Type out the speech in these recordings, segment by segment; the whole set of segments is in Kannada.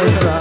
Sutra.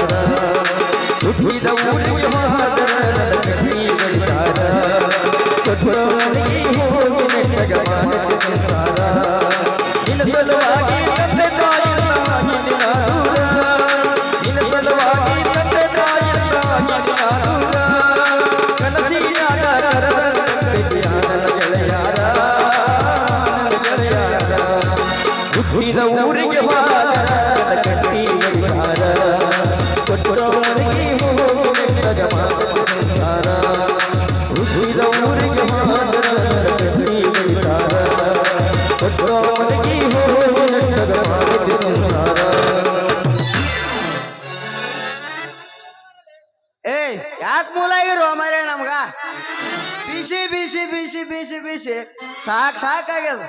నాకు ಸಾಕಾಗ್ಯದ.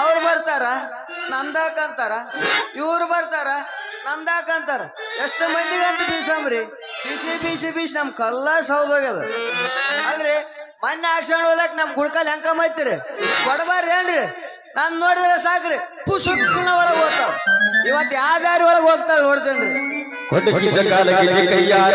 ಅವ್ರು ಬರ್ತಾರ ನಂದಾಕಂತಾರ ಇವ್ರು ಬರ್ತಾರ ನಂದಾಕಂತಾರ ಎಷ್ಟು ಮಂದಿಗಂತ ಬೀಸಂಬ್ರಿ ಬಿಸಿ ಬಿಸಿ, ಬೀಸಿ ನಮ್ ಕಲ್ಲ ಸೌದೋಗ್ಯದ ಅಲ್ರಿ ಮೊನ್ನೆ ಆಕ್ಷಣ ಹೋಲಕ್ ನಮ್ ಗುಡ್ಕಲ್ ಹೆಂಕಮ್ಮೈತಿರಿ ಕೊಡಬಾರ್ದು ಏನ್ರಿ? ನನ್ ನೋಡಿದ್ರೆ ಸಾಕ್ರಿ. ಪುಸುಕ್ಕನ ಒಳಗೆ ಹೋಗ್ತಾವ. ಇವತ್ತು ಯಾವ ದಾರಿ ಒಳಗೆ ಹೋಗ್ತಾವ ನೋಡ್ತೇನ್ರಿ? ಕೈಯಾರ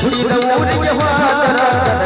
ಕುಡಿದ ಊರಿಗೆ ಹೋದ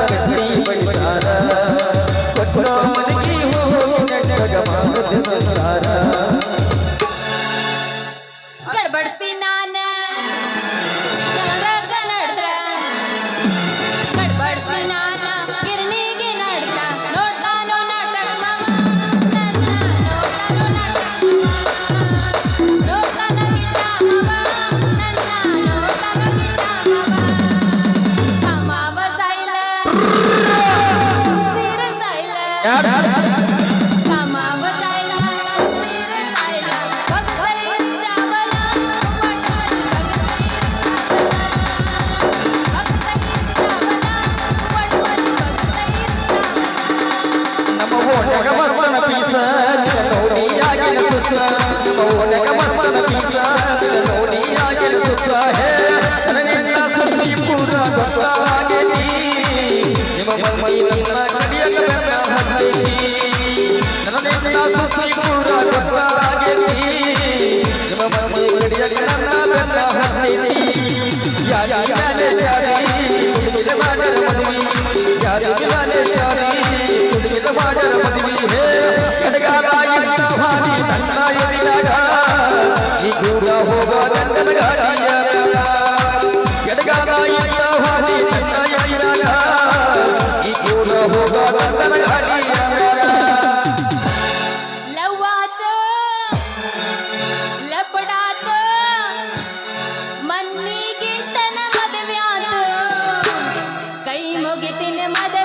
ಯೋಗಿತಿನ ಮದ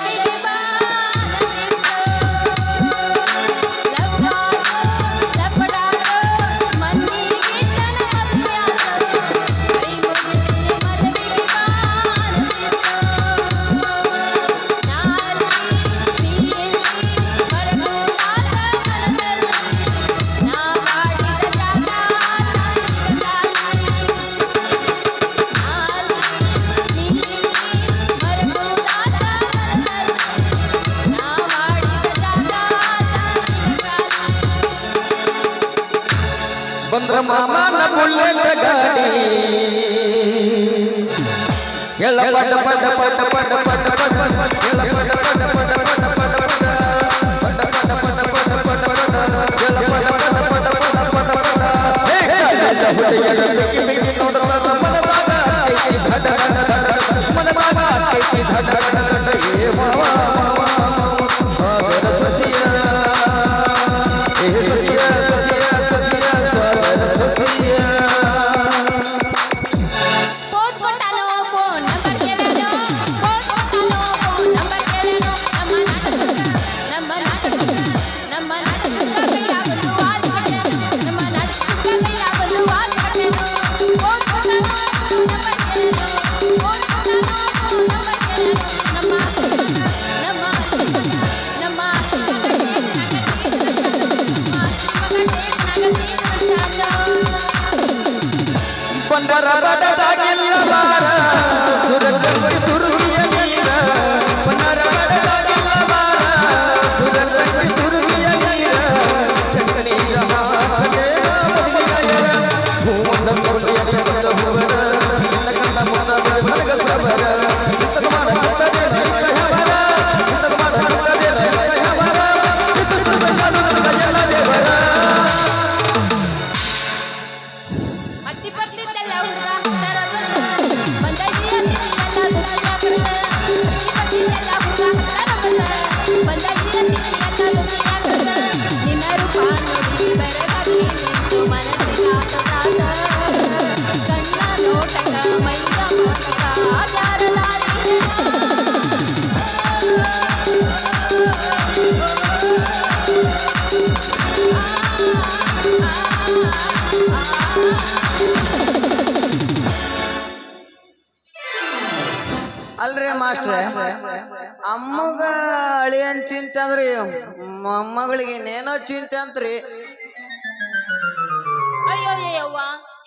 হতে গেলে বিভিন্ন ಅಲ್ರಿ ಮಾಸ್ಟ್ರೆ? ಅಮ್ಮಗ ಅಳಿಯನ್ ಚಿಂತೆ ಅಂದ್ರಿ. ಮೊಮ್ಮಗಳಿಗೆ ಇನ್ನೇನೋ ಚಿಂತೆ ಅಂತ್ರಿ. ಅಯ್ಯೋ ಅಯ್ಯವ್ವ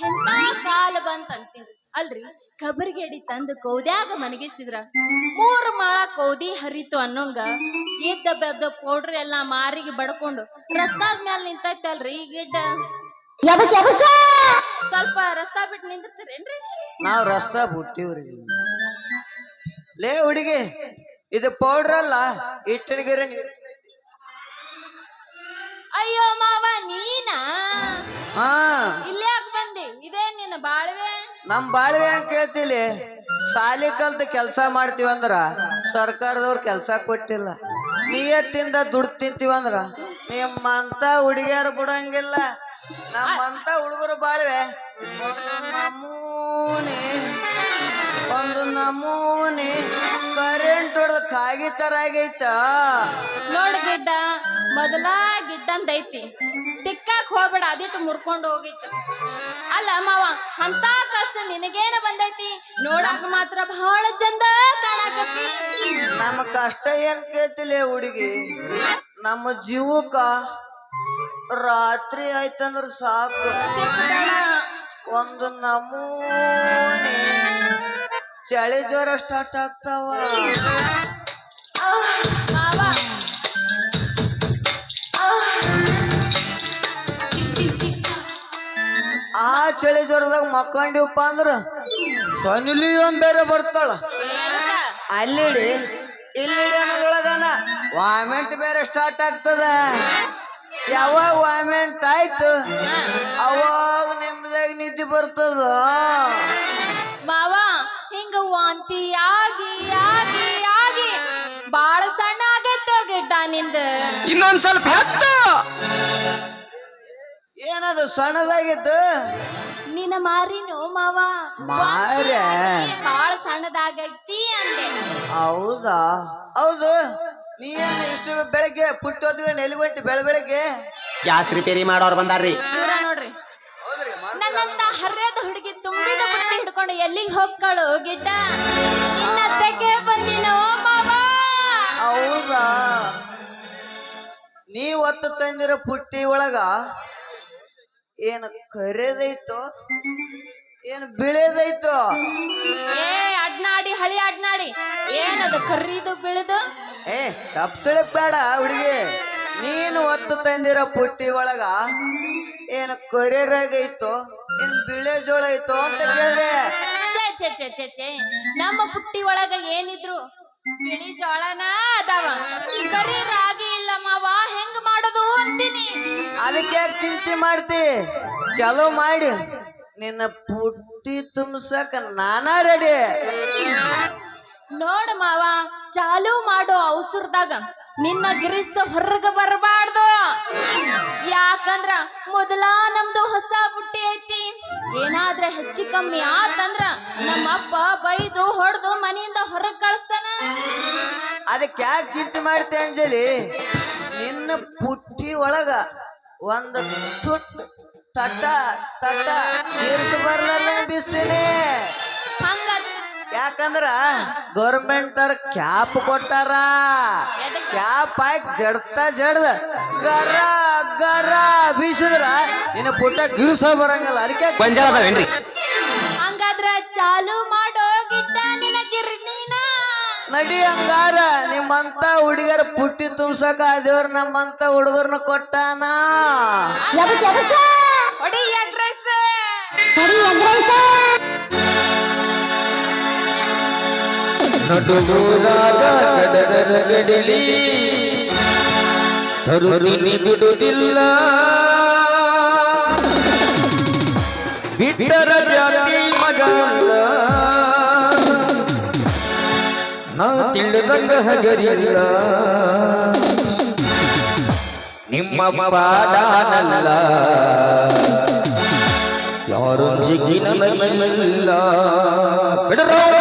ಎಂತ ಕಾಲ ಬಂತಂತೀರಿ. ಅಲ್ರಿ ಕಬರ್ಗೇಡಿ ತಂದು ಕೌದ್ಯಾಗ ಮನಗಿಸಿದ್ರ. ಮೂರ್ ಮಾಳ ಕೌದಿ ಹರಿತು ಅನ್ನೋಂಗ ಎದ್ದ ಬೆದ್ದ ಪೌಡ್ರ್ ಎಲ್ಲ ಮಾರಿಗೆ ಬಡ್ಕೊಂಡು ರಸ್ತಾದ ಮ್ಯಾಲ ನಿಂತೈತಲ್ರಿ ಈ ಗಿಡ್ಡ? ಸ್ವಲ್ಪ ರಸ್ತಾ ಬಿಟ್ಟು ನಿಂದಿರ್ತೀರೇನ್ರಿ? ನಾವ್ ರಸ್ತಾ ಬಿಟ್ಟಿವ್ರಿ ಲೇ ಹುಡುಗಿ ಇದು ಪೌಡ್ರ್ ಅಲ್ಲ ಇಟ್ಟಡಿಗೆರೆ ಅಯ್ಯೋ ಮಾವ ನೀನಾ? ಹಾ. ಇಲ್ಲೇ ಯಾಕೆ ಬಂದಿ? ಇದೇ ನಿನ್ನ ಬಾಳ್ವೆ? ನಮ್ ಬಾಳ್ವೆ ಅಂತ ಕೇಳ್ತಿಲಿ? ಸಾಲಿ ಕಲ್ತು ಕೆಲಸ ಮಾಡ್ತೀವಂದ್ರ ಸರ್ಕಾರದವ್ರು ಕೆಲಸ ಕೊಟ್ಟಿಲ್ಲ. ನಿಯತ್ತಿಂದ ದುಡ್ಡು ತಿಂತೀವಂದ್ರ ನಿಮ್ಮಂತ ಹುಡುಗಿಯರು ಬಿಡಂಗಿಲ್ಲ. ನಮ್ಮಂತ ಹುಡುಗರು ಬಾಳ್ವೆ ನಮೂನೆ ಒಂದು ನಮೂನೆ ಕರೆಂಟ್ ಹೊಡೆದ ಕಾಗಿ ತರ ಆಗೈತ. ನೋಡ್ ಗಿಡ್ಡ ಮೊದಲ ಗಿಡ್ಡಂದೈತಿ ತಿಕ್ಕಾಕ್ ಹೋಗ್ಬೇಡ ಅದಿಟ್ಟು ಮುರ್ಕೊಂಡು ಹೋಗಿತ್ತು. ಅಲ್ಲ ಮಾವ ಅಂತ ಕಷ್ಟ ನಿನಗೇನ ಬಂದೈತಿ? ನೋಡಕ್ ಮಾತ್ರ ಬಹಳ ಚಂದ ಕಾಣಕತ್ತಿ. ನಮ್ಮ ಕಷ್ಟ ಏನ್ ಕೇಳ್ತಿಲ್ಲ ಹುಡುಗಿ? ನಮ್ಮ ಜೀವಕ ರಾತ್ರಿ ಆಯ್ತಂದ್ರ ಸಾಕು. ಒಂದು ನಮೂನೆ ಚಳಿ ಜ್ವರ ಸ್ಟಾರ್ಟ್ ಆಗ್ತಾವ. ಆ ಚಳಿ ಜ್ವರದಾಗ ಮಕ್ಕಂಡಿವಪ್ಪ ಅಂದ್ರ ಸೊನಿಲಿ ಒಂದ್ ಬೇರೆ ಬರ್ತಾಳ? ಅಲ್ಲಿಡಿ, ಇಲ್ಲಿಡಿ ಅನ್ನೋದೊಳಗನ ವಾಮೆಂಟ್ ಬೇರೆ ಸ್ಟಾರ್ಟ್ ಆಗ್ತದ ಯಾವಾಗ ವಾಮೆಂಟ್ ಆಯ್ತು, ಅವಾಗ ನಿಮ್ದಾಗ ನಿದ್ದೆ ಬರ್ತದ ಮಾವ ಹಿಂಗ ವಾಂತಿಯಾಗಿ ಆಗಿ ಆಗಿ ಆಗಿ ಬಾಳ ಸಣ್ಣ ಆಗೈತೋ ಗಿಡ್ಡ ನಿಂದ. ಇನ್ನೊಂದ್ ಸ್ವಲ್ಪ ಹತ್ತು ಏನದು ಸಣ್ಣದಾಗಿತ್ತು? ನಿನ್ನ ಮಾರಿನು ಮಾವ? ಮಾರ್ಯ? ಬಾಳ ಸಣ್ಣದಾಗೈತಿ ಅಂದೆ. ಹೌದಾ? ಹೌದು. ನೀ ಏನು ಇಷ್ಟು ಬೆಳಗ್ಗೆ ಪುಟ್ಟೋದ್ವಿ ನೆಲುಗಂಟಿ ಬೆಳ ಬೆಳಗ್ಗೆ? ಗ್ಯಾಸ್ ರಿಪೇರಿ ಮಾಡೋರು ಬಂದಾರ್ರಿ. ಇವ್ರ ನೋಡ್ರಿ. ನನ್ನಂತ ಹರ್ಯದ ಹುಡುಗಿ ತುಂಬಿದ ಬುಟ್ಟಿ ಹಿಡ್ಕೊಂಡು ಎಲ್ಲಿಗೆ ಹೋಗ್ಕಳು ಗಿಡ್ಡ. ನಿನ್ನತ್ತಕ್ಕೆ ಬಂದಿನೋ ಮಾವ? ಹೌದಾ? ನೀ ಒತ್ತು ತಂದಿರೋ ಪುಟ್ಟಿ ಒಳಗ ಏನು ಕರೆದೈತೋ? ಏನು ಬಿಳೆದೈತೋ? ಏ ಅಡ್ನಾಡಿ ಹಳಿ ಅಡ್ನಾಡಿ. ಏನದು ಕರೀದು ಬಿಳಿದು? ಏ ತಪ್ಪು ತಿಳಕ್ ಬೇಡ ಹುಡುಗಿ. ನೀನು ಒತ್ತು ತಂದಿರೋ ಪುಟ್ಟಿ ಒಳಗ ಏನು ಕರಿಯರಾಗೈತೋ ಏನ್ ಬಿಳೆ ಜೋಳ ಐತೋ ಅಂತ ಕೇಳಿದೆ. ಛೇ ಛೇ ಛೇ ಛೇ ಛೇ. ನಮ್ಮ ಪುಟ್ಟಿ ಒಳಗ ಏನಿದ್ರು ಬಿಳಿ ಜೋಳನ ಅದಾವ. ಕರಿ ರಾಗಿ ಇಲ್ಲ ಮಾವ ಹೆಂಗ್ ಮಾಡೋದು ಅಂತೀನಿ. ಅದಕ್ಕೆ ಯಾಕೆ ಚಿಂತೆ ಮಾಡ್ತಿ? ಚಲೋ ಮಾಡಿ. ನಿನ್ನ ಪುಟ್ಟಿ ತುಂಬಸಕ ನಾನಾ ರೆಡಿ ನೋಡು ಮಾವ ಚಾಲು ಮಾಡೋ ಅವಸರದಾಗ ನಿನ್ನ ಗಿರಿಸ್ತ ಹೊರಗ ಬರಬಾರ್ದು. ಯಾಕಂದ್ರ ಮೊದಲ ನಮ್ದು ಹೊಸ ಬುಟ್ಟಿ ಐತಿ. ಏನಾದ್ರ ಹೆಚ್ಚು ಕಮ್ಮಿ ಆತಂದ್ರ ನಮ್ಮಪ್ಪ ಬೈದು ಹೊಡೆದು ಮನೆಯಿಂದ ಹೊರಗ್ ಕಳಿಸ್ತಾನ. ಅದಕ್ಕೆ ಯಾಕೆ ಚಿಂತೆ ಮಾಡ್ತೇ ಅಂಜಲಿ? ನಿನ್ನ ಪುಟ್ಟಿ ಒಳಗ ಒಂದು ತುಟ್ ತಟ್ಟ ತಟ್ಟ ಬೀಸ್ತೀನಿ. ಹಂಗ ಯಾಕಂದ್ರ ಗೌರ್ಮೆಂಟ್ ಅವ್ರ ಕ್ಯಾಪ್ ಕೊಟ್ಟಾರ. ಕ್ಯಾಪ್ ಹಾಕಿ ಜಡ್ತ ಜಡ್ದ. ಗರ ಗರ ಬೀಸಿದ್ರ ನಿನ್ನ ಪುಟ್ಟ ಗಿರುಸ ಬರಂಗಲ್ಲ. ಅದಕ್ಕೆ ಗೊಂಜಾಳ ಅದಾವೇನ್ರಿ? ಚಾಲು ಮಾಡೋ ನಿನ. ಗಿರ್ನೀನ ನಡಿ ಹಂಗಾರ ನಿಮ್ಮಂತ ಹುಡುಗರ ಪುಟ್ಟಿ ತುಂಬಸಕ ದೇವ್ರ ನಮ್ಮಂತ ಹುಡುಗರ್ನ ಕೊಟ್ಟಾನ. ಹೊಡಿ ಅಗ್ರೆಸ್. ನಡುಗೂರಾಗ ಗಡಗಡ ಗಡಿಲಿ ತರುಣಿ ಬಿಡುವುದಿಲ್ಲ. ಬಿಟ್ಟರ ಜಾತಿ ಮಗಲ್ಲ ನಾ ತಿಳಿದಂಗ ಹಗರಿಲ್ಲ. ನಿಮ್ಮ ಪಾದಾನಲ್ಲ. ಯಾರು ಜಿಗಿನ ನನಲ್ಲ ಬಿಡರೋ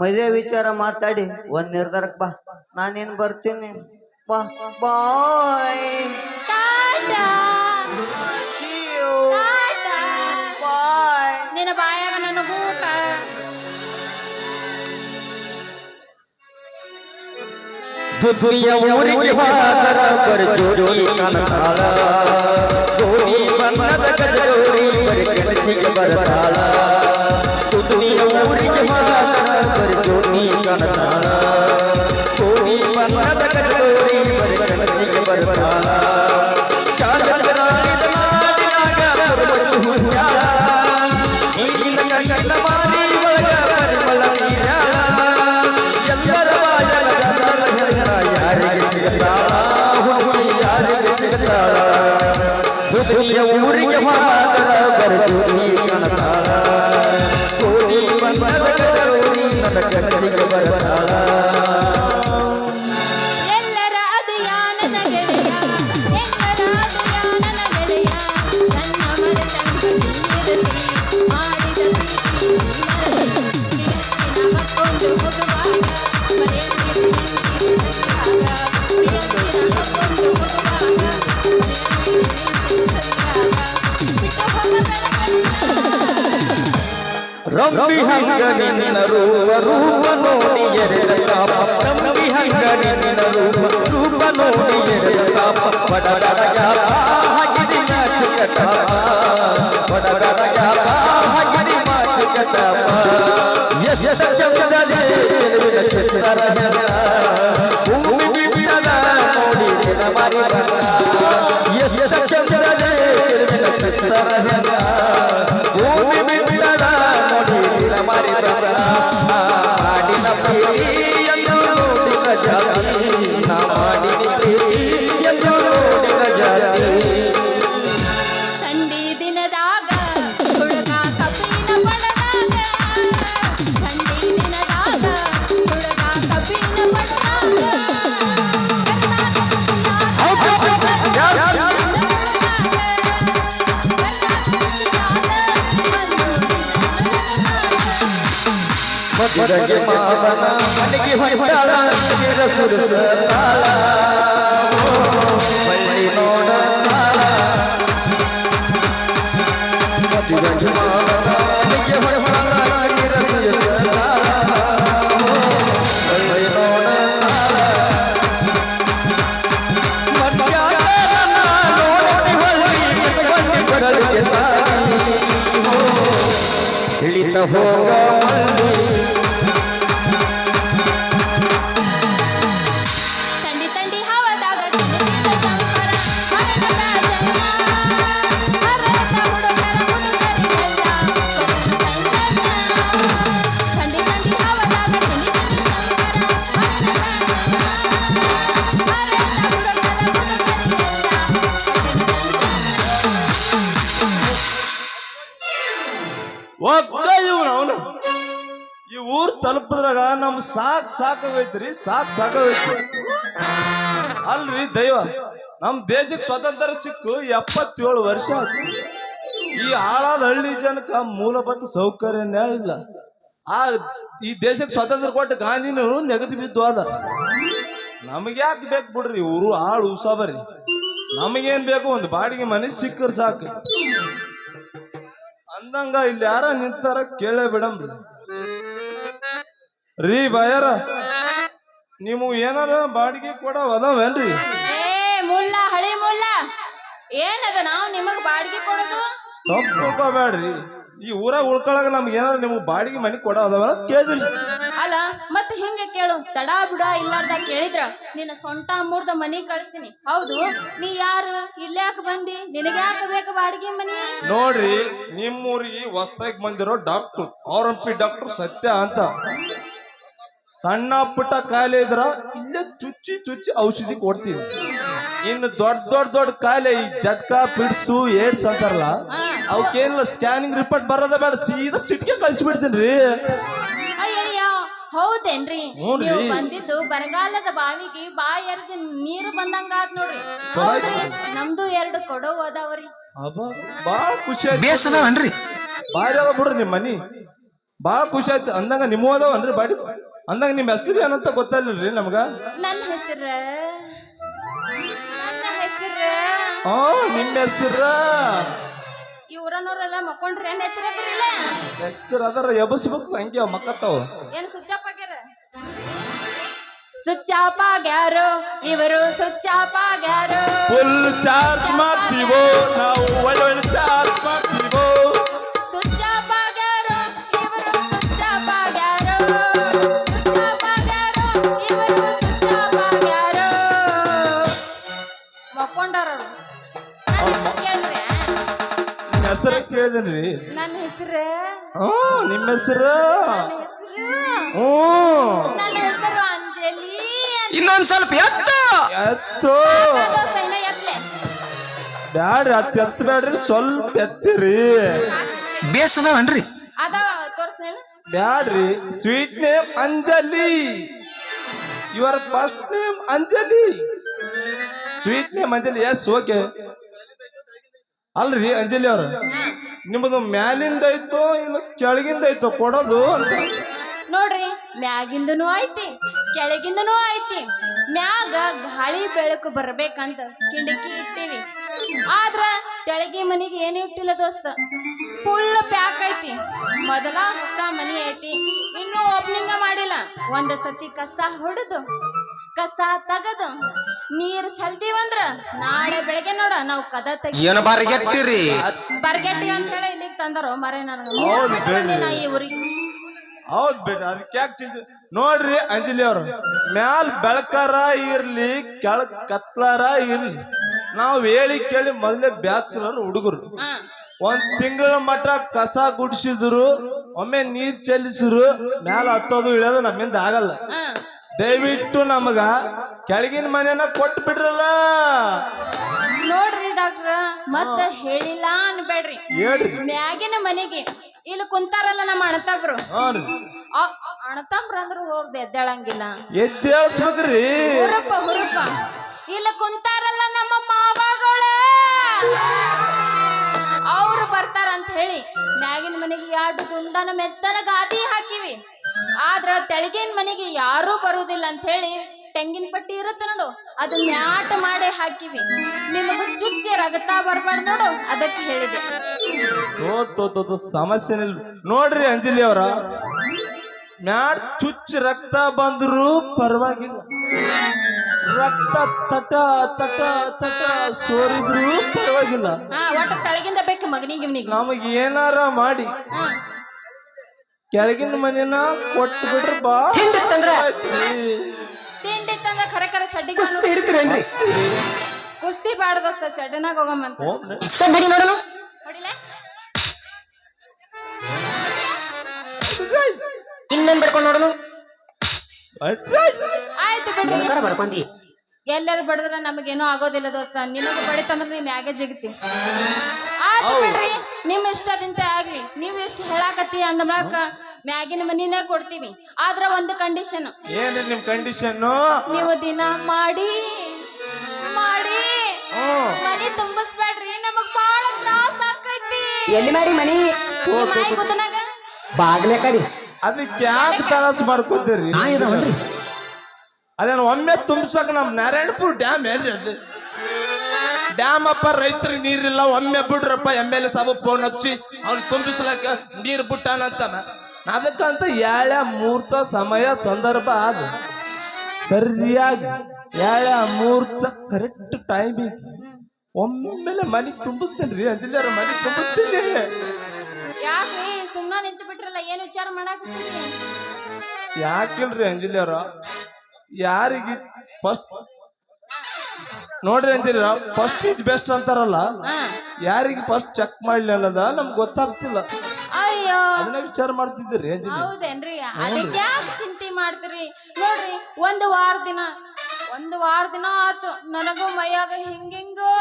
ಮದುವೆ ವಿಚಾರ ಮಾತಾಡಿ ಒಂದ್ ನಿರ್ಧಾರಕ್ ಬಾ. ನಾನೇನ್ ಬರ್ತೀನಿ? ಬಾ. ಬಾಯ್. ಟಾಟಾ. ಟಾಟಾ. ಬಾಯ್. ನಿನ್ನ ಬಾಯಾಗ ನನ್ನ ಊಟ ದುದುಯ ಊರಿಗೆ ಹೋದರ ಬರ್ಜೋಡಿ ಕನಕಾಲ ಗೋರಿ ಬಣ್ಣದ ಗಜಗೋರಿ ಬರಿಗನಸಿಗೆ ಬರತಾಳ. ಬರಿಗನಸಿಗೆ ಬರತಾಳ ರಂಬಿ ಹಂಗ ನಿನ್ನ ರೂಪ ರೂಪ ನೋಡಿ ಎರೆದ ತಾಪ ರಂಬಿ ಹಂಗ ನಿನ್ನ ರೂಪ ರೂಪ ನೋಡಿ ಎರೆದ ತಾಪ ಬಡಗಡಗ ಹಾಗಿದಿ ನಾಚುಕ ತಾಪ ಬಡಗಡಗ ಹಾಗಿದಿ ಮಾಚುಕ ತಾಪ ಎಷ್ಟ ಚಂದದೆ ಚೆಲುವಿನ ಚಿತ್ತರ ಭೂಮಿ ಬಿಟ್ಟದ ನೋಡಿ ದಿನ ಮಾರಿ ಬಂದ ಎಷ್ಟ ಚಂದದೆ ಚೆಲುವಿನ ಚಿತ್ತರ ಮಾಡಿನ ಪ್ರೀತಿ ಎಂದು ನೋಡಿದ ಜಾತಿ. ಮದುವೆಗೆ ಮಾವನ ಮನೆಗೆ ಹೊಂಟಾಳ ನೀರ ಸುರಿಸ ತಾಳ ಬಳ್ಳಿ ನೋಡ ತಾಳ ಮದುವೆಗೆ ಮಾವನ ಮನೆಗೆ ಹೊಂಟಾಳ ನೀರ ಸುರಿಸ ತಾಳ ಬಳ್ಳಿ ನೋಡ ತಾಳ ಮಧ್ಯಾಹ್ನ ನೋಡಿ ಹೊಳ್ಳಿ ಬಂದು ಕೊಡಲಿಗೆ ಸಾರಿ ತಿಳಿತ ಹೋಗ ತಂಡಿ ತಲುಪದ್ರಾಗ ನಮ್ ಸಾಕ್ ಸಾಕಾಗೈತ್ರಿ ಸಾಕ್ ಸಾಕಾಗೈತ್ರಿ. ಅಲ್ರಿ ದೈವ, ನಮ್ ದೇಶಕ್ಕೆ ಸ್ವತಂತ್ರ ಸಿಕ್ಕು ಎಪ್ಪತ್ತೇಳು ವರ್ಷ ಆಯ್ತು ಈ ಹಾಳಾದ ಹಳ್ಳಿ ಜನಕ್ಕ ಮೂಲಭೂತ ಸೌಕರ್ಯನೇ ಇಲ್ಲ. ಆ, ಈ ದೇಶಕ್ಕೆ ಸ್ವಾತಂತ್ರ್ಯ ಕೊಟ್ಟ ಗಾಂಧಿನೂ ನೆಗದಿ ಬಿದ್ದು ಆದ ನಮಗೆ ಯಾಕೆ ಬೇಕು ಬಿಡ್ರಿ ಊರು ಹಾಳು ಉಸಾಬರಿ ನಮಗೇನ್ ಬೇಕು ಒಂದು ಬಾಡಿಗೆ ಮನೆ ಸಿಕ್ಕರ್ ಸಾಕು. ಅಂದಂಗ ಇಲ್ಲಿ ಯಾರ ನಿಂತಾರ ಕೇಳೇ ಬಿಡಮ್ರಿ ರೀ ಬಾಯಾರ ನೀವು ಏನಾರ ಬಾಡಿಗೆ ಕೊಡ ಅದಾವೇನ್ರಿ? ಏ ಮುಲ್ಲ ಹಳಿ ಮುಲ್ಲ. ಏನದ ನಾವು ನಿಮಗ್ ಬಾಡಿಗೆ ಕೊಡೋದು? ತಪ್ಪು ತಿಳ್ಕೊಬೇಡ್ರಿ. ಈ ಊರಾಗ ಉಳ್ಕೊಳಗ ನಮ್ಗೆ ಏನಾರ ನಿಮ್ಗೆ ಬಾಡಿಗೆ ಮನೆ ಕೊಡ ಅದಾವ ಕೇಳಿದ್ರಿ ಅಲ್ಲ ಮತ್ ಹಿಂಗ ಕೇಳು. ತಡ ಬಿಡ ಇಲ್ಲಾರ್ದ ಕೇಳಿದ್ರ ನಿನ್ನ ಸೊಂಟ ಮುರ್ದ ಮನಿ ಕಳಿಸ್ತೀನಿ. ಹೌದು ನೀ ಯಾರು? ಇಲ್ಲಾಕ ಬಂದಿ? ನಿನಗ ಯಾಕ ಬೇಕು ಬಾಡಿಗೆ ಮನಿ? ನೋಡ್ರಿ ನಿಮ್ಮೂರಿಗೆ ಹೊಸ್ದಾಗಿ ಬಂದಿರೋ doctor R M P doctor Satya ಅಂತ. ಸಣ್ಣ ಪುಟ್ಟ ಕಾಯಿಲೆ ಇದ್ರ ಇಲ್ಲೇ ಚುಚ್ಚಿ ಚುಚ್ಚಿ ಔಷಧಿ ಕೊಡ್ತೀವಿ ಇನ್ನು ದೊಡ್ಡ ದೊಡ್ಡ ದೊಡ್ಡ ಕಾಯಿಲೆ ಈ ಜಟ್ಕ ಪಿಡ್ಸು ಏಡ್ಸ್ ಅಂತಾರಲ್ಲ. ಅವಕ್ಕೇನಿಲ್ಲ ಸ್ಕ್ಯಾನಿಂಗ್ ರಿಪೋರ್ಟ್ ಬರೋದ ಬೇಡ ಸೀದಾ ಸಿಟ್ಗೆ ಕಳಿಸ್ಬಿಡ್ತೀನಿ ರೀ. ಅಯ್ಯಯ್ಯೋ ಹೌದೇನ್ರಿ? ಹ್ಞೂನ್ರಿ. ನೀವು ಬಂದಿದ್ದು ಬರಗಾಲದ ಬಾವಿಗೆ ಬಾಯಿ ಎರ್ದು ನೀರು ಬಂದಂಗ ಆತ್ ನೋಡ್ರಿ. ಚಲೋ ಹೌದ್ರಿ? ನಮ್ದು ಎರಡು ಕೊಡೋ ಹೋದವ್ರಿ. ಅಬ್ಬ ಬಾಳ ಖುಷಿ ಆಯ್ತು. ಬೇಸದವನ್ರಿ. ಬಾರಿ ಅದ ಬಿಡ್ರಿ ನಿಮ್ಮ ಮನಿ. ಬಾಳ ಖುಷಿ ಆಯ್ತು. ಅಂದಂಗ ನಿಮ್ಮ ಅದಾವನ್ರಿ ಬಾಡಿ ಅಂದಂಗ ನಿಮ್ಮ ಹೆಸರು ಏನಂತ ರೀ ನಮ್ಗ? ನನ್ನ ಹೆಸರ. ನನ್ನ ಹೆಸರ. ಹಾ ನಿಮ್ಮ ಹೆಸರ. ಊರನವರೆಲ್ಲ ಮಕ್ಕೊಂಡ್ರೆ ಏನ್ ಹೆಸರ ಬರಿಲ್ಲ ಲೆಕ್ಚರ್ ಅದರ ಎಬಸ್ಬೇಕು ಹಂಗೆ ಅವ್ ಮಕ್ಕತ್ತಾವ. ಏನ್ ಸ್ವಿಚ್ ಆಫ್ ಆಗ್ಯಾರ? ಸ್ವಿಚ್ ಆಫ್ ಆಗ್ಯಾರೋ ಇವರು ಸುಚ್ಚಾಪ ಆಗ್ಯಾರೋ. ಫುಲ್ ಚಾರ್ಜ್ ಮಾಡ್ತೀವೋ ನಾವು ಒಳ್ಳೊಳ್ಳೆ ಚಾರ್ಜ್ ಮಾಡ್ತೀವೋ. ನನ್ನ ಹೆಸರು. ನಿಮ್ಮ ಹೆಸರು? ನನ್ನ ಹೆಸರು. ಹ್ಞೂ. ನನ್ನ ಹೆಸರು ಅಂಜಲಿ ಇನ್ನೊಂದ್ ಸ್ವಲ್ಪ ಎತ್ತು. ಎತ್ತು. ಎತ್ಲೆ. ಬ್ಯಾಡ್ರಿ ಅಟ್ ಎತ್ತ ಬ್ಯಾಡ್ರಿ ಸ್ವಲ್ಪ ಎತ್ತಿರಿ. ಬೇಸದವನ್ರಿ. ಅದಾವ ತೋರ್ಸ್ಲೇನು ಬ್ಯಾಡ್ರಿ sweet name Anjali. Your first name Anjali. Sweet name Anjali yes okay ಅಲ್ರಿ ಅಂಜಲಿ ಅವ್ರ. ನಿಮ್ಮದು ಮ್ಯಾಲಿಂದ ಐತೋ ಇಲ್ಲ ಕೆಳಗಿಂದ ಐತೋ ಕೊಡೋದು ಅಂತ. ನೋಡ್ರಿ, ಮ್ಯಾಗಿಂದನೂ ಐತಿ, ಕೆಳಗಿಂದನೂ ಐತಿ. ಮ್ಯಾಗ ಗಾಳಿ ಬೆಳಕು ಬರ್ಬೇಕಂತ ಕಿಂಡಕಿ ಇಟ್ಟಿವಿ. ಆದ್ರ ಕೆಳಗಿ ಮನಿಗೆ ಏನು ಇಟ್ಟಿಲ್ಲ ದೋಸ್ತ? ಫುಲ್ ಪ್ಯಾಕ್ ಐತಿ. ಮೊದಲ ಹೊಸ ಮನಿ ಐತಿ. ಇನ್ನೂ ಓಪನಿಂಗ ಮಾಡಿಲ್ಲ. ಒಂದ್ ಸತಿ ಕಸ ಹೊಡೆದು ಕಸ ತಗದು ನೀರ್ ಚಲ್ತೀವಂದ್ರ ನಾಳೆ ಬೆಳಗ್ಗೆ ನೋಡ ನಾವು ಕದ ತೆಗಿ ಏನು ಬಾರಿಗೆಟ್ಟಿರಿ? ಬರ್ಗೆಟ್ಟಿ ಅಂತ ಹೇಳಿ ಇಲ್ಲಿಗೆ ತಂದರು ಮರೆ ನನಗೆ. ಹೌದು, ಬೇಡ್ರಿ. ನಾ ಈ ಊರಿಗೆ. ಹೌದ್ ಬಿಡ್ರಿ. ಅದಕ್ಕೆ ಯಾಕೆ ಚಿಂತೆ ನೋಡ್ರಿ ಅಂಜಲಿ ಅವ್ರು. ಮ್ಯಾಲ್ ಬೆಳಕಾರ ಇರ್ಲಿ ಕೆಳ ಕತ್ಲಾರ ಇರ್ಲಿ. ನಾವ್ ಹೇಳಿ ಕೇಳಿ ಮೊದಲೇ ಬ್ಯಾಚುಲರ್ ಹುಡುಗರು. ಹಾ. ಒಂದ್ ತಿಂಗಳ ಮಟ್ಟ ಕಸ ಗುಡಿಸಿದ್ರು ಒಮ್ಮೆ ನೀರ್ ಚೆಲ್ಲಿಸಿದ್ರು ಮ್ಯಾಲ ಹತ್ತೋದು ಇಳಿಯೋದು ನಮ್ಮಿಂದ ಆಗಲ್ಲ. ಹಾ. ದಯವಿಟ್ಟು ನಮಗ ಕೆಳಗಿನ ಮನೆನ ಕೊಟ್ಟು ಬಿಡ್ರಲ್ಲ. ನೋಡ್ರಿ ಡಾಕ್ಟ್ರ ಮತ್ತ ಹೇಳಿಲ್ಲ ಅನ್ಬೇಡ್ರಿ. ಹೇಳ್ರಿ. ಮ್ಯಾಗಿನ ಮನೆಗೆ ಇಲ್ಲಿ ಕುಂತಾರಲ್ಲ ನಮ್ಮ ಅಣತಬ್ರು. ಅಣತಂಬ್ರ ಅಂದ್ರ ಹೋರ್ದು ಎದ್ದೇಳಂಗಿಲ್ಲ. ಎದ್ದೇಳ್ಸ್ಬೇಕ್ರಿ. ಹುರುಪ ಹುರುಪ. ಇಲ್ಲಿ ಕುಂತಾರಲ್ಲ ನಮ್ಮ ಮಾವಾಗಳ. ಅವ್ರು ಬರ್ತಾರ ಅಂತ ಹೇಳಿ ಮ್ಯಾಗಿನ ಮನೆಗೆ ಎರಡು ತುಂಡನ ಮೆತ್ತನ ಗಾದಿ ಹಾಕಿವಿ. ಆದ್ರ ತೆಳಗಿನ ಮನೆಗೆ ಯಾರೂ ಬರುವುದಿಲ್ಲ ಅಂತ ಹೇಳಿ ತೆಂಗಿನ ಪಟ್ಟಿ ಇರುತ್ತೆ ನೋಡು ಅದು ಮ್ಯಾಟ್ ಮಾಡಿ ಹಾಕಿವಿ. ನಿಮಗೂ ಚುಚ್ಚಿ ರಗತಾ ಬರ್ಬಾರ್ದು ನೋಡು ಅದಕ್ಕೆ ಹೇಳಿದೆ. ತೋ ಸಮಸ್ಯೆ ನೋಡ್ರಿ ಅಂಜಲಿ ಅವರ. ಮ್ಯಾಟ್ ಚುಚ್ಚ ರಕ್ತ ಬಂದ್ರು ಪರವಾಗಿಲ್ಲ. ರಕ್ತ ತಟ ತಟ ತಟ ಸೋರಿದ್ರು ಪರವಾಗಿಲ್ಲ. ಹಾ ಒಟ್ಟು ತಳಗಿಂದ ಬೇಕು ಮಗನಿಗೆ ನಮಗೆ ನಮಗ್ ಏನಾರ ಮಾಡಿ ಕೆಳಗಿನ ಮನೆನ ಕೊಟ್ಟು ಬಿಡ್ರಿ ಬಾ. ತಿಂಡಿ ತಂದ ಖರೆ ಖರೆ ಶಡ್ಡಿ ಕುಸ್ತಿ ಹಿಡಿತೀರೇನ್ರಿ? ಕುಸ್ತಿ ಬಾಡ್ದೋಸ್ತ ಶಡ್ಡನಾಗ ಹೋಗಮ್ಮಂತ. ಸರ್ ಬಿಡಿ ನೋಡೋಣ ಹೊಡಿಲೆ. ಇನ್ನೇನ್ ಬಡ್ಕೊಂಡು ನೋಡೋಣ ಆಯ್ತು ಬಿಡ್ರಿ. ಬಡ್ಕೊಂಡಿ. ಎಲ್ಲರೂ ಬಡದ್ರ ನಮಗೇನೋ ಆಗೋದಿಲ್ಲ ದೋಸ್ತ. ನಿನಗೂ ಬಡಿತಂದ್ರೆ ನೀನ್ ಮ್ಯಾಗೆ ಜಿಗತಿ. ಆಯ್ತು. ಬಿಡ್ರಿ. ನಿಮ್ ಇಷ್ಟದಿಂದ ಆಗ್ಲಿ ನೀವು ಎಷ್ಟು ಹೇಳಾಕತ್ತಿ ಅಂದ ಮ್ಯಾಗಿನ ಮನಿನೇ ಕೊಡ್ತೀವಿ. ಆದ್ರ ಒಂದು ಕಂಡೀಷನ್ ಏನ್ರಿ ನಿಮ್ ಕಂಡೀಷನ್ ನೀವು ದಿನ ಮಾಡಿ ಮಾಡಿ ಮನಿ ತುಂಬಿಸ್ಬೇಡ್ರಿ ನಮಗ್ ಬಹಳ ತ್ರಾಸ ಆಕೈತಿ. ಎಲ್ಲಿ ಮಾಡಿ ಮನಿ? ನಿಮ್ಮ ಮಾಯಿ ಗುದ್ದನಾಗ ಬಾಗ್ಲೆ ಕಡಿ ಅದಕ್ಕೆ ಯಾಕೆ ತರಾಸ್ ಮಾಡ್ಕೊತೀರಿ? ನಾ ಇದಾವನ್ರಿ. ಅದೇನು ಒಮ್ಮೆ ತುಂಬಸಕ್ ನಮ್ ನಾರಾಯಣಪುರ ಡ್ಯಾಮ್ ಏನ್ರಿ ಅದು? ಡ್ಯಾಮ್ ಅಪ್ಪ ರೈತರಿಗೆ ನೀರಿಲ್ಲ ಒಮ್ಮೆ ಬಿಡ್ರಪ್ಪ ಎಂ ಎಲ್ ಎ ಸಾಬು ಫೋನ್ ಹಚ್ಚಿ ಅವ್ನು ತುಂಬಿಸ್ಲಕ್ಕ ನೀರು ಬಿಟ್ಟಾನಂತಾನ ಅದಕ್ಕಂತ ಯಾಳ ಮೂರ್ತ ಸಮಯ ಸಂದರ್ಭ ಆದ. ಸರಿಯಾಗಿ ಯಾಳ ಮೂರ್ತ ಕರೆಕ್ಟ್ ಟೈಮಿಗೆ ಒಮ್ಮೆಲೆ ಮನೆ ತುಂಬಿಸ್ತೇನೆ ರೀ ಮನಿ ಮನೆ ತುಂಬಿಸ್ತೀನಿ. ಯಾಕ್ರಿ ಸುಮ್ನ ನಿಂತು ಬಿಟ್ರಲ್ಲ ಏನ್ ವಿಚಾರ ಮಾಡಕ್ ಯಾಕಿಲ್ರಿ ಅಂಜಲಿಯವ್ರ? ಯಾರಿಗೆ ಫಸ್ಟ್ ನೋಡ್ರಿ ಅಂತೀರಿ ಫಸ್ಟ್ ಇಸ್ ಬೆಸ್ಟ್ ಅಂತಾರಲ್ಲ. ಹಾ. ಯಾರಿಗೆ ಫಸ್ಟ್ ಚೆಕ್ ಮಾಡ್ಲಿ ಅನ್ನೋದ ನಮ್ಗೆ ಗೊತ್ತಾಗ್ತಿಲ್ಲ. ಅಯ್ಯೋ. ಅದನ್ನ ವಿಚಾರ ಮಾಡ್ತಿದ್ದೀರಿ ಹೌದೇನ್ರಿ? ಅದಕ್ಕೆ ಯಾಕೆ ಚಿಂತೆ ಮಾಡ್ತೀರಿ? ನೋಡ್ರಿ ಒಂದು ವಾರ ದಿನ ಒಂದು ವಾರ ದಿನ ಆತು. ನನಗೂ ಮೈಯಾಗ ಹಿಂಗಿಂಗೋ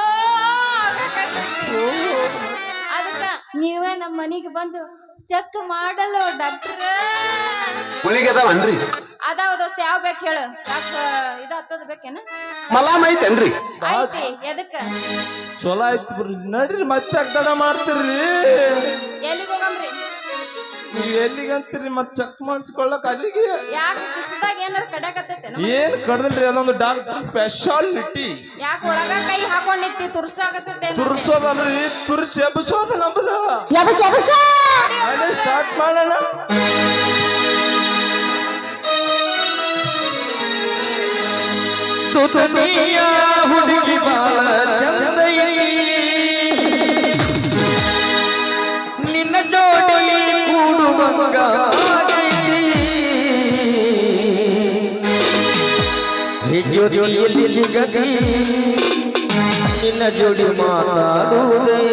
ಅದಕ್ಕ ನೀವೇ ನಮ್ಮ ಮನೆಗೆ ಬಂದು ಚೆಕ್ ಮಾಡಲ್ಲ ಡಾಕ್ಟರ್? ಗುಳಿಗೆ ಅದಾವನ್ರಿ? ಅದಾವ ದೋಸ್ತ ಯಾವ ಬೇಕು ಹೇಳು? ಯಾಕ ಇದು ಹತ್ತದ ಬೇಕೇನ? ಮಲಾಮ್ ಐತೇನ್ರಿ? ಐತಿ ಎದಕ್ಕ ಚಲೋ ಐತಿ ಬಿಡ್ರಿ. ನಡ್ರಿ ಮತ್ತೆ ಅಗ್ದಡ ಮಾಡ್ತೀರಿ. ಎಲ್ಲಿಗೆ ಹೋಗಮ್ರಿ? ನೀವು ಎಲ್ಲಿಗಂತೀರಿ ಮತ್ತೆ ಚೆಕ್ ಮಾಡಿಸ್ಕೊಳ್ಳಕ್ ಅಲ್ಲಿಗೆ. ಯಾಕೆ ಕಿಸ್ದಾಗ ಏನಾರ ಕಡ್ಯಾಕತ್ತೈತೇನ? ಏನ್ ಕಡ್ದಲ್ರಿ ಅದೊಂದು ಡಾಕ್ಟರ್ ಸ್ಪೆಷಾಲಿಟಿ ಯಾಕೆ ಒಳಗ ಕೈ ಹಾಕೊಂಡ್ ನಿಂತಿ ತುರ್ಸಾಕತ್ತೈತೇನ? ತುರ್ಸೋದಲ್ರಿ. ತುರ್ಸಿ ಎಬ್ಬಿಸೋದು ನಮ್ಮದ ಸ್ಟಾರ್ಟ್ ಮಾಡೋಣ. ಸುತನಿಯ ಹುಡುಗಿ ಬಾಳ ಚಂದ ನಿನ್ನ ಜೋಡಿ ಕೂಡುವಂಗ ಜೋಡಿಯಲ್ಲಿ ಸಿಗದಿ ನಿನ್ನ ಜೋಡಿ ಮಾತಾಡುವುದೈತಿ.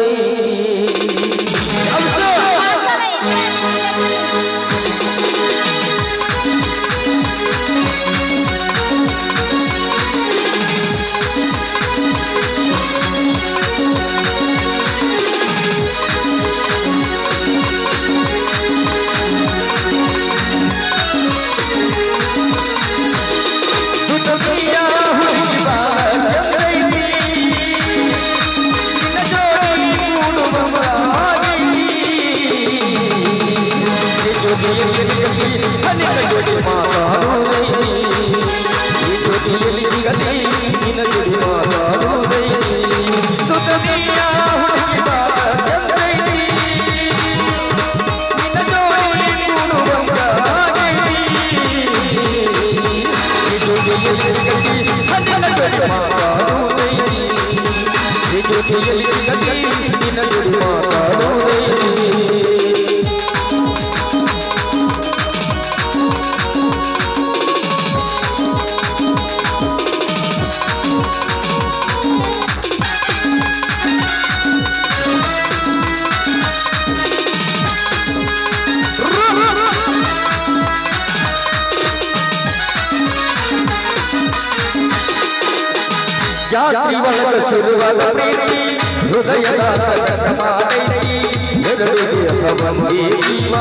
ದೇಹ ಒಂದೇ ಜೀವ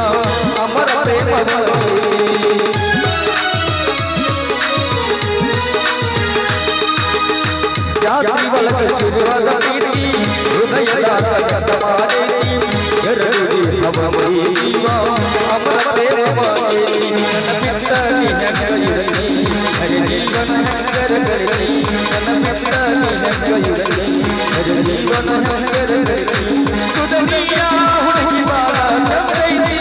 ಅಮರ ಪ್ರೇಮ ಜಾತಿ ಒಳಗ ಶುರುವಾದ ಪ್ರೀತಿ ಹೃದಯದ ಸಗಟ ಮಾಡೈತಿ ಎರಡು ದೇಹ ಒಂದೇ ಜೀವ ಅಮರ ಪ್ರೇಮ ಮಾಡೈತಿ ನನ್ನ ಬಿಟ್ಟ ನಿನಗ ಇರಲಿ ಹರಿ ಜೀವನ ಹೆಂಗರ ಕರಲಿ ನನ್ನ ಬಿಟ್ಟ ನಿನಗ ಇರಲಿ ಹರಿ ಜೀವನ ಹೆಂಗರ ಕರಲಿ ಸುಧನಿಯ ಹುಡುಗಿ ಬಾಳ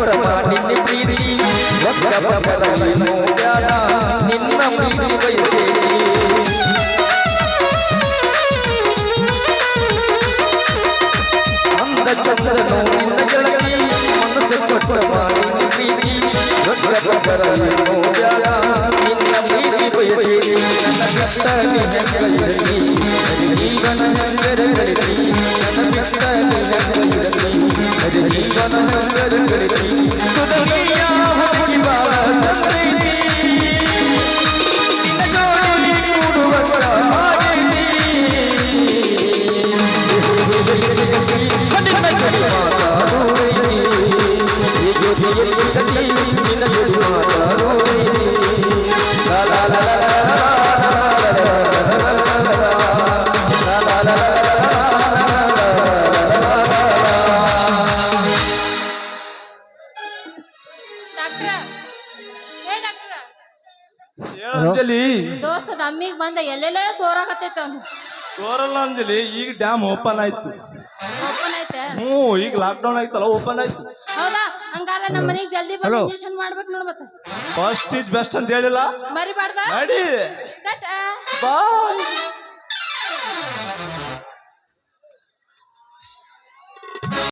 ಮನಸ್ಸ ನಿನ್ನ ಪ್ರೀತಿ ಒಬ್ಬ ಬರಲಿ ನೋಡ್ಯಾಡ ಕೋರಲ್ಲ ಈಗ ಡ್ಯಾಮ್ ಓಪನ್ ಆಯ್ತು. ಓಪನ್ ಹ್ಞೂ ಈಗ ಲಾಕ್ಡೌನ್ ಆಯ್ತಲ್ಲ ಓಪನ್ ಆಯ್ತು. ಹೌದಾ? ನಮ್ಮ ಮನೆಗೆ ಜಲ್ದಿ ಫಸ್ಟ್ ಇದ್ ಬೆಸ್ಟ್ ಅಂತ ಹೇಳಿಲ್ಲ. ಬಾಯ್